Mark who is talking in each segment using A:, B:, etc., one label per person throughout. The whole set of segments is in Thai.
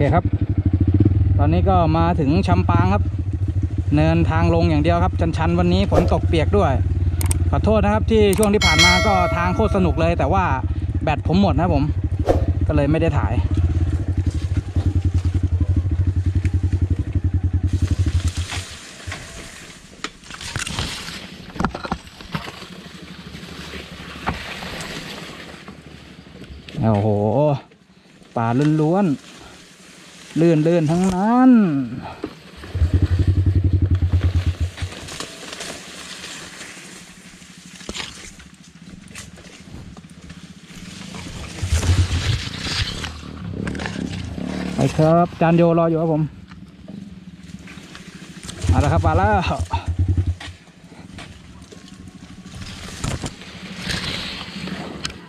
A: เคครับ ตอนนี้ก็มาถึงชำปางครับ เนินทางลงอย่างเดียวครับ ชันๆวันนี้ฝนตกเปียกด้วยขอโทษนะครับที่ช่วงที่ผ่านมาก็ทางโคตรสนุกเลย แต่ว่าแบตผมหมดนะผม ก็เลยไม่ได้ถ่าย โอ้โห ป่าล้วนๆ เลื่อนเลื่อนทั้งนั้น ไปครับ จานโยรออยู่ครับผมเอาละครับมาแล้ว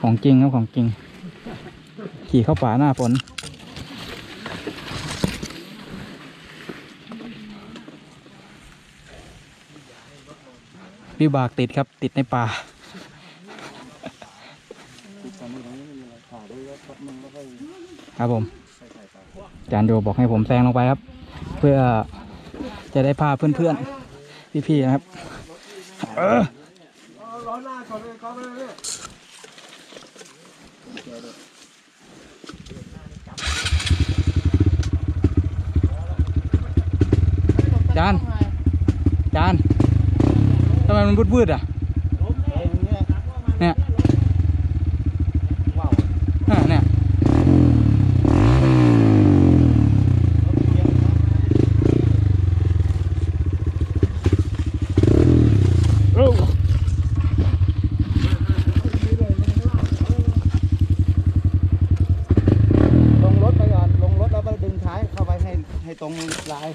A: ของจริงครับของจริง ขี่เข้าป่าหน้าฝน วิบากติดครับ ติดในป่าครับผมจานโดบอกให้ผมแซงลงไปครับ เพื่อจะได้พาเพื่อนๆพี่ๆนะครับ เออ
B: ร้อนหน้าก่อนเลยก่อนเลยเนี่ย
A: จาน จานทำไมันวืดๆอะเนี่ยเนี่ยโอ้
B: ลงรถไปก่อนลงรถแล้วก็ดึงท้ายเข้าไปให้ให้ตรงลาย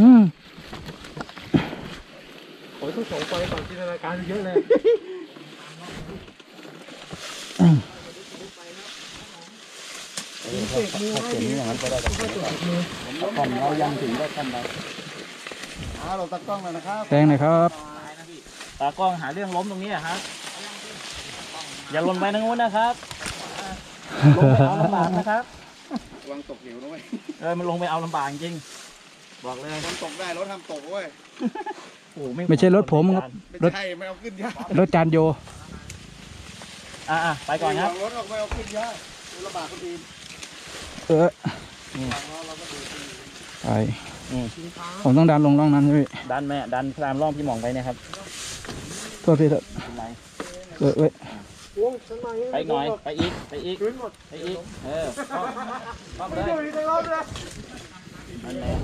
A: อืม
B: โอ้ยต้องส่งไปก่อนจินตนาการเยอะเลย
C: ถ้าเขียนอย่างนั้นก็ได้แต่ผมเรายังถึงได้ขั้นใด
B: อ่าเราตักล้องเลยนะครับ
A: แซงหน่อยครับ
C: ตากล้องหาเรื่องล้มตรงนี้อะครับอย่าหล่นไปทางนู้นนะครับลงไปเอาลำบากนะครับ
B: วางตกเหวนะเว้ย
C: เออมันลงไปเอาลำบากจริงบอกเลย
B: ทำตกได้รถทำตกเว้ย
C: โอ้
A: ไม่ใช่รถผมครับ
B: ไม่ใช่ไม่เอาขึ้นยาก
A: รถจานโย
C: อะไปก่อนครับ
B: รถออกไม่เอาขึ้นยากลำบากคนอื่น
A: เออไป
C: อืม
A: ผมต้องดันลงร่องนั้นใช่ไหม
C: ดันแม่ดันตามร่องพี่หมองไปเนะครับ
A: โทษพี่เถอะ
C: เป็นไร
A: เออเว้ย
B: โอ้ยฉันมา
C: ไปหน่อย ไปอีก ไปอีก
B: ขึ้นหมด
C: ไปอีก เออเข้าเข้า
B: ไม่
C: เลย
B: ดูในรถเลย
C: นั่นแหละ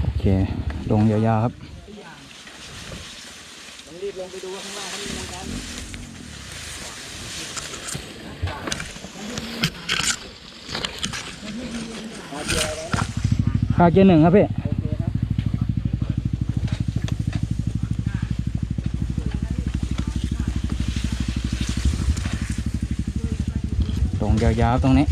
A: โอเค ลงยาวๆครับต้อง
C: รีบลงไปดูข้างล่างเขามีอะไรกัน
A: คาเกียร์หนึ่งครับพี่ตรงยาวๆตรงนี้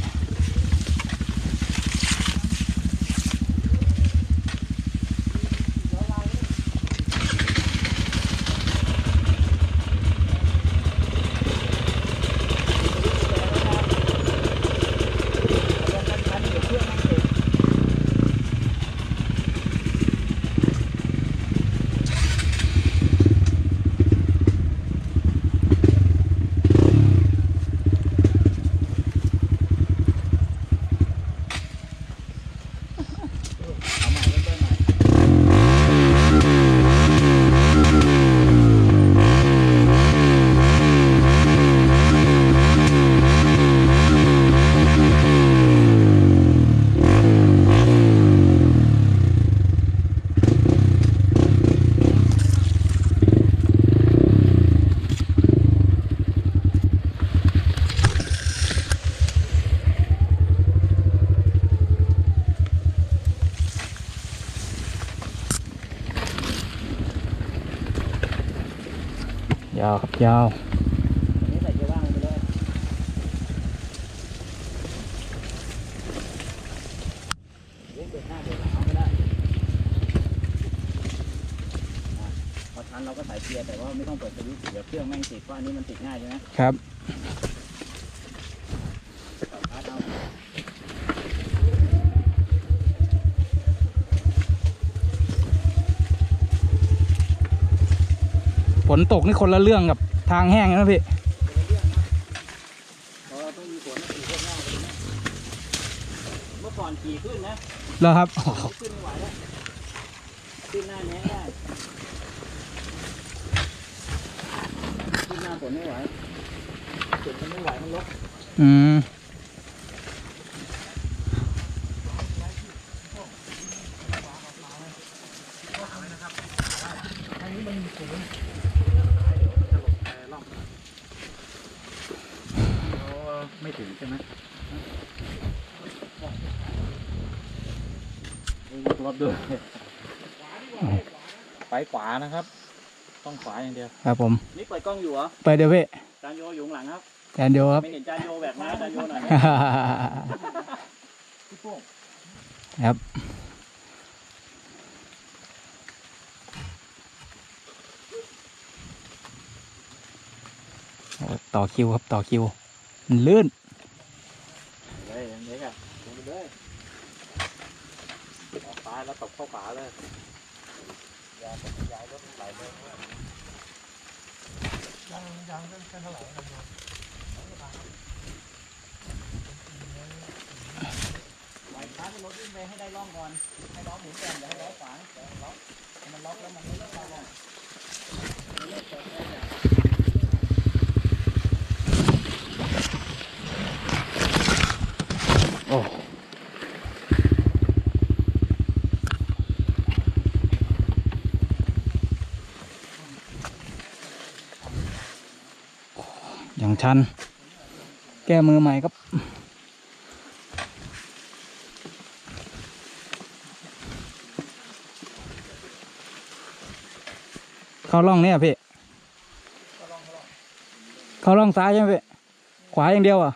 A: ยาวครับยาว
C: นี่ใส่เรายเล่เปิดหน้าเปิดหลังไม่ได้พอทันเราก็ใส่เกียร์แต่ว่าไม่ต้องเปิดสวิตช์เดี๋ยวเครื่องแม่งติดเพราะอันนี้มันติดง่ายใช่ไหม
A: ครับ นตกนี่คนละเรื่องกับทางแห้งนะพี่
C: เพราะเราต้องมีฝนขี่ขึ้นหน้าเลยนะเมื่อก่อนขี่ขึ้นนะ
A: แล้วครับ
C: ขึ้นไม่ไหวแล้วขึ้นหน้าแง้ได้ขึ้นหน้าฝนไม่ไหวฝนมันไม่ไหวมันลก
A: อืม
C: ไม่ ถึงใช่ไหมรอบด้วยไปขวานะครับ ต้องขวาอย่างเดียว
A: ครับผม
C: นี่เปิดกล้องอยู่เหรอ
A: ไปเดี๋ยวพี่
C: จานโยอยู่ข้างหลังครับ
A: แอนเดียวครับ
C: ไม่เห็นจานโยแบบนะจานโยหน่อยนะพี่โป้ง
A: ครับโอ้ต่อคิวครับต่อคิว มันลื่น
C: เลยอย่างนี้กันลงไปเลยออกซ้ายแล้ว ตบเข้าขาเลยยาตกยายรถไหลเลยยังยังเส้นเท่าไหร่ไหลซ้ายให้รถวิ่งไปให้ได้ร่องก่อน ให้ล้อหมุนก่อนอย่าให้ล้อขวางเดี๋ยวล็อมันล็อกแล้วมันไม่เข้าร่อง
A: องชันแก้มือใหม่ครับเข้าร่องเนี่ยพี่เข้าร่องซ้ายใช่ไหมพี่ขวาอย่างเดียวอะ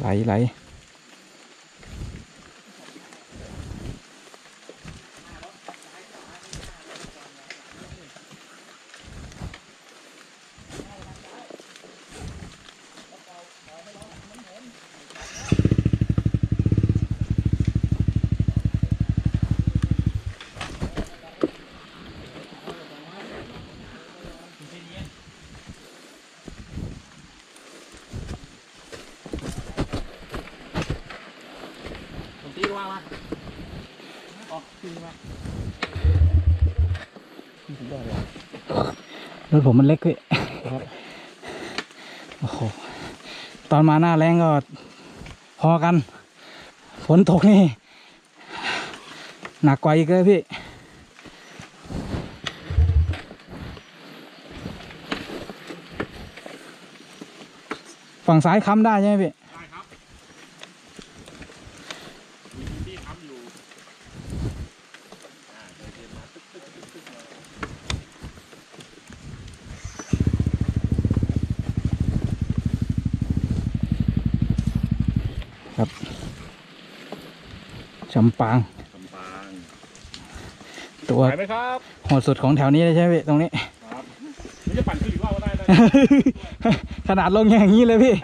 A: ไหลไหล
C: ผมตีว่างมาออกขึ้นมา
A: รถผมมันเล็กพี่โอ้โห ตอนมาหน้าแรงก็พอกัน ฝนตกนี่ หนักกว่าอีกเลยพี่ฝั่งซ้ายค้ำได้ใช่ไหมพี่
C: ได้ครับมีที่ค้ำอยู่อ่าเดินเดินมาตึ๊กตึ๊กตึ๊กตึ๊กมา
A: จำปาง
C: ลำปาง
A: ตัว
C: ไปไหมครับ
A: โหดสุดของแถวนี้เลยใช่ไหมพี่ตรงนี้
C: ครับนี่จะปั่นขึ้นอีกรอบก็ได้นะ
A: ขนาดลงอย่างนี้เลยพี่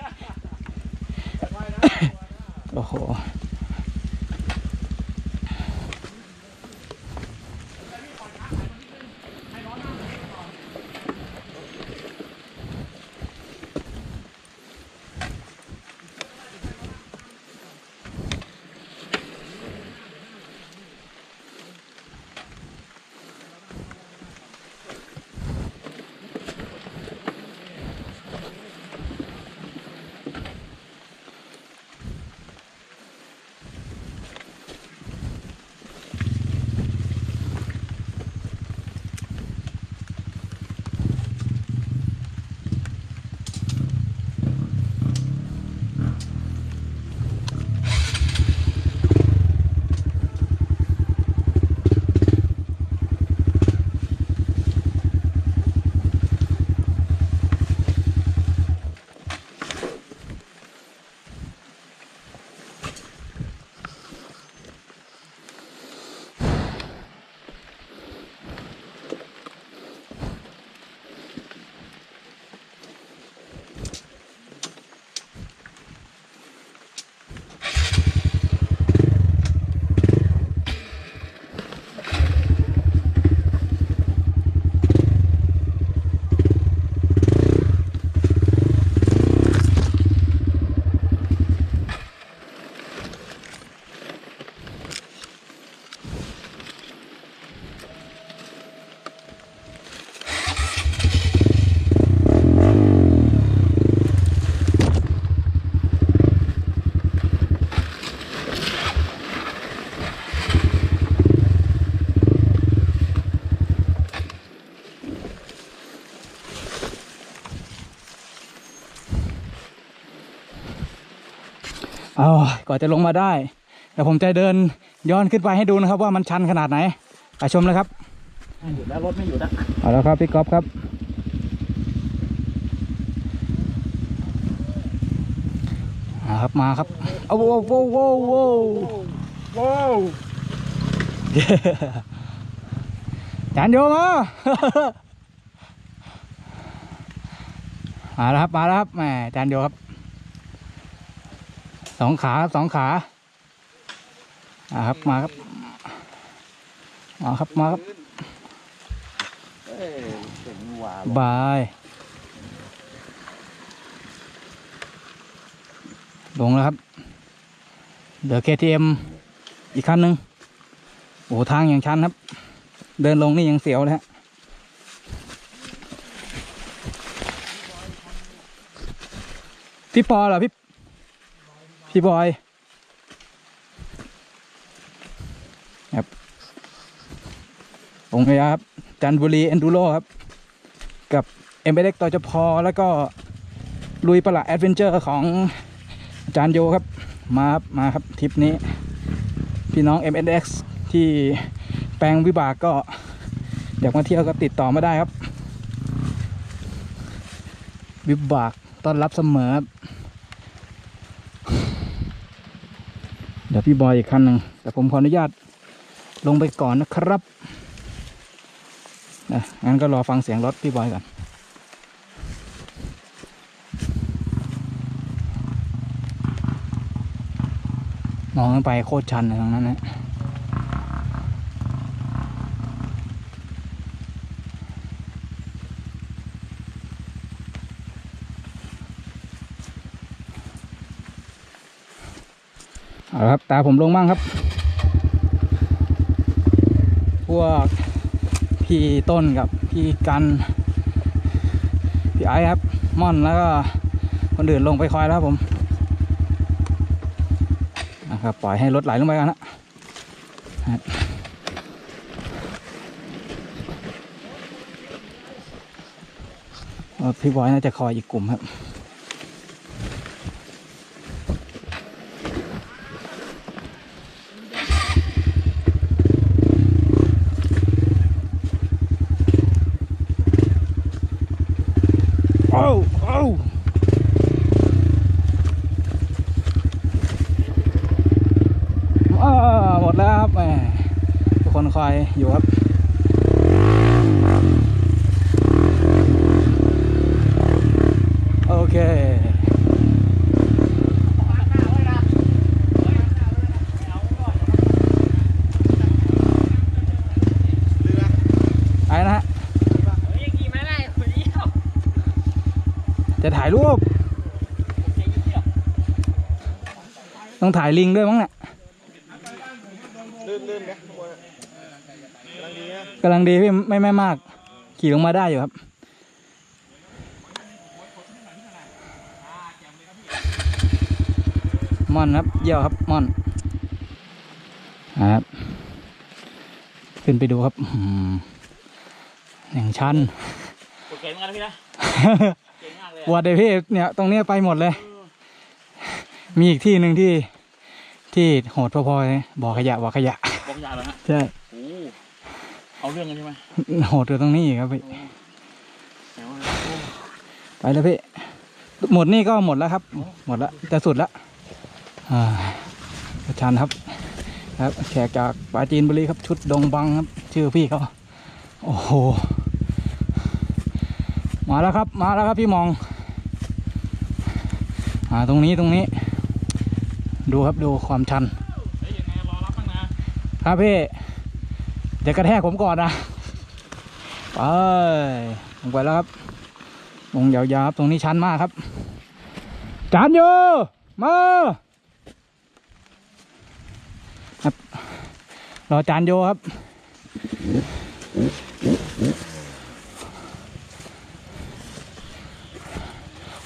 A: เอาก่อนจะลงมาได้เดี๋ยวผมจะเดินย้อนขึ้นไปให้ดูนะครับ ว่ามันชันขนาดไหนไปชมเลยครับ
C: ไม่หยุดแล้วรถไม่หยุดแล้ว
A: เอาแล้วครับพี่ก๊อฟครับมาครับมาครับเอาโว้โว้โว้โว้
C: ว้าว
A: จานโยมามาแล้วครับมาแล้วครับแหมจานโยครับ สองขาครับสองขาอ่าครับมาครับมาครับมาครับ
B: เอ้ยเก่งหว่า
A: บายลงแล้วครับเดี๋ยว KTM อีกคันหนึ่งโอ้โหทางอย่างชันครับ เดินลงนี่ยังเสียวเลยฮะพี่ปอเหรอพี่ พี่บอยครับองค์ยาครับ จันบุรีเอนดูโรครับ กับเอ็มเบเล็กต่อจพอแล้วก็ลุยประหลาดแอดเวนเจอร์ของอาจารย์โยครับ มาครับมาครับทริปนี้ พี่น้อง MNX ที่แปลงวิบากก็อยากมาเที่ยวก็ติดต่อมาได้ครับ วิบากต้อนรับเสมอครับเดี๋ยวพี่บอยอีกคันหนึ่งแต่ผมขออนุญาตลงไปก่อนนะครับนะงั้นก็รอฟังเสียงรถพี่บอยก่อนมองขึ้นไปโคตรชันเลยตรงนั้นนะ เอาละครับ ตาผมลงบ้างครับ พวกพี่ต้นกับพี่กัน พี่ไอ้ครับ ม่อนแล้วก็คนอื่นลงไปคอยแล้วครับผมนะครับปล่อยให้รถไหลลงไปกันนะครับพี่บอยน่าจะคอยอีกกลุ่มครับ โอ้โอ้อ่าหม ดแล้วครับแหมทุกคนคอยอยู่ครับโอเคไอ้นะฮะจะถ่ายรูป ต้องถ่ายลิงด้วยมั้งเนี่ย
B: ลื่นลื่นๆนะ กำลังดีนะ
A: กำลังดีพี่ไม่ไม่มาก ขี่ลงมาได้อยู่ครับ ม่อนครับเยี่ยวครับม่อนครับขึ้นไปดูครับอื้อหืออย่างชัน
C: โอเคเหมือนกันนะพี่นะเก่งมากเลย
A: วัดเลยพี่เนี่ยตรงเนี้ยไปหมดเลย มีอีกที่หนึ่งที่ที่โหดพอๆเลยบ่อขยะบ่อขยะ
C: บอกยาเหรอฮะ
A: ใช่
C: โอ้ เอาเรื่องกันใช่ไหม
A: โหดอยู่ตรงนี้อีกครับพี่
C: แต่ว่า
A: ไปแล้วพี่หมดนี่ก็หมดแล้วครับ หมดแล้วจะสุดแล้วอ่าประชันครับ ครับแขกจากปราจีนบุรีครับชุดดงบังครับ ชื่อพี่เขาโอ้โหมาแล้วครับมาแล้วครับพี่มองอ่าตรงนี้ตรงนี้ ดูครับดูความชัน
C: เฮ้ยยังไงรอรับบ้างนะครับ
A: พี่เดี๋ยวกระแทกผมก่อนนะไปลงไปแล้วครับลงยาวๆครับตรงนี้ชันมากครับ จานโยมาครับรอจานโยครับ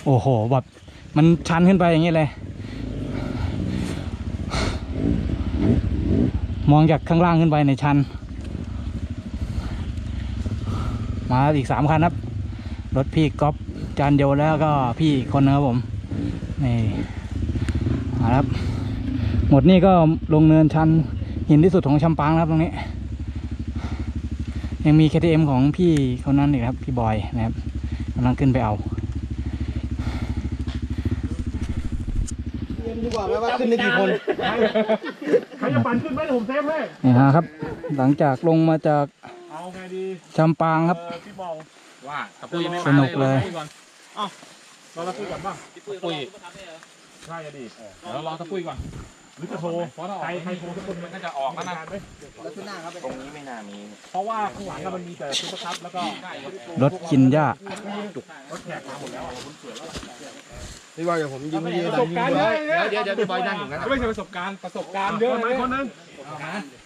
A: โอ้โหแบบมันชันขึ้นไปอย่างนี้เลย มองจากข้างล่างขึ้นไปในชัน มาอีกสามคันครับ รถพี่ก๊อฟจานโยแล้วก็พี่อีกคนนะครับผม นี่เอาละครับ หมดนี่ก็ลงเนินชันหินที่สุดของชำปางแล้วครับตรงนี้ ยังมี KTM ของพี่เขานั้นอีกครับ พี่บอยนะครับกำลังขึ้นไปเอา
B: ดีกว่าไหมว่าขึ้นได้กี่คน
D: ใครจะปั่นขึ้นไหมเดี๋ยวผมเซฟให้
A: นี่ฮะครับ หลังจากลงมาจาก
D: เอา ไงดี
A: ชำปางครับ
D: เออพี่บอง
C: ว่าตะปุยไม่
A: สนุกเลย
C: ก่อน
D: เราตะปุยก่อนบ้าง
C: ตะปุย
D: ใช่อะดี
C: เดี๋ยวรอตะปุยก่อน
D: หรือจะโทร
C: เพราะถ้าออก
D: ใครใครโทรทุกคน
C: มันก็จะออกแล้วนะ
D: ไหม
B: แล้วขึ้นหน้าครับ
D: ตรงนี้ไม่น่ามีเพราะว่าข้างหลังอะมันมีแต่ซุปเปอร์คัพแล้วก็
A: รถกินหญ้า ร
D: ถแขกมาหมดแล้วอะ
B: พี่บอยเดี๋ยวผมยิงยิง
D: ประสบการณ์เยอะเนี่ย
C: เดี๋ยวเดี๋ยวพี่บอยนั่งอย่างนั้น
D: ไม่ใช่ประสบการณ์ประสบการณ์เยอะไหมคนนึง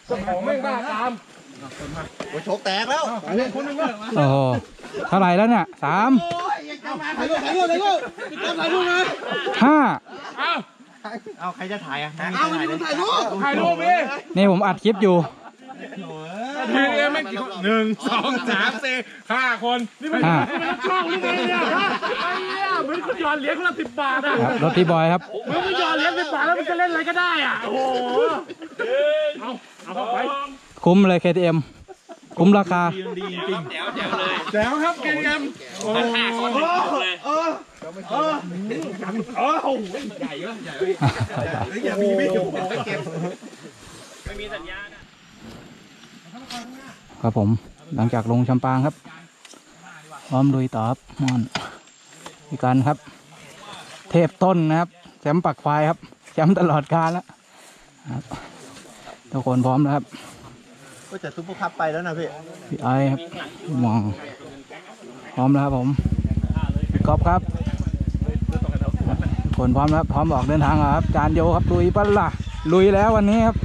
D: เจ้าของไม่งบ้าตาม
B: โอ้ยโชกแตกแล้ว
D: คนนึงว่า
A: โอ้โหเท่าไหร่แล้วเนี่ยสาม
B: ถ่ายรูปถ่ายรูปถ่ายรูปถ่ายรูปนะ
A: ห้า
B: เอาใครจะถ่ายอะเอามันถ่ายรูป
D: ถ่ายรูปดิ
A: นี่ผมอัดคลิปอยู่
D: ทีเดียวไม่กี่คนหนึ่งสองสามสี่ห้าคน นี่มัน
A: ห้า
D: นี่มันช่องหรือไงเนี่ยไอ้เนี่ยเหมือนคุณหยอดเหรียญคนละสิบบาทอะ
A: ครับรถพี่บอยครับ
D: เหมือนคุณหยอดเหรียญสิบบาทแล้วมันจะเล่นอะไรก็ได้อะโอ้โหเอาเอาเข้าไป
A: คุ้มเลย KTM คุ้มราคา
D: แจ๋วครับเกมโอ้โหเออเออเออโอ้โหใหญ่เยอะใหญ่อย่ามีไม่อยู่เก็บ
A: ครับผมหลังจากลงชำปางครับพร้อมลุยต่อครับมอนพี่กันครับ เทพต้นนะครับแชมป์ปักควายครับแชมป์ตลอดกาลแล้วครับทุกคนพร้อมแล้วครับ
B: ก็จะซุปเปอร์คัพไปแล้วนะพี่
A: พี่ไอครับพี่มองพร้อมแล้วครับผมพี่ก๊อฟครับทุกคนพร้อมแล้วครับพร้อมออกเดินทางแล้วครับ จานโยครับลุยปะล่ะ ลุยแล้ววันนี้ครับ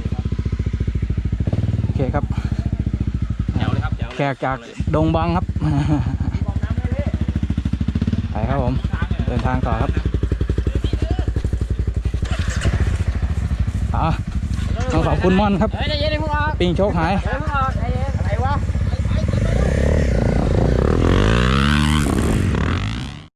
A: โอเคครับ
C: แถวเลยครับแถว
A: แขกจากดงบังครับไปครับผม เดินทางต่อครับอะต้องขอบคุณม่อนครับ ปิงโชคหาย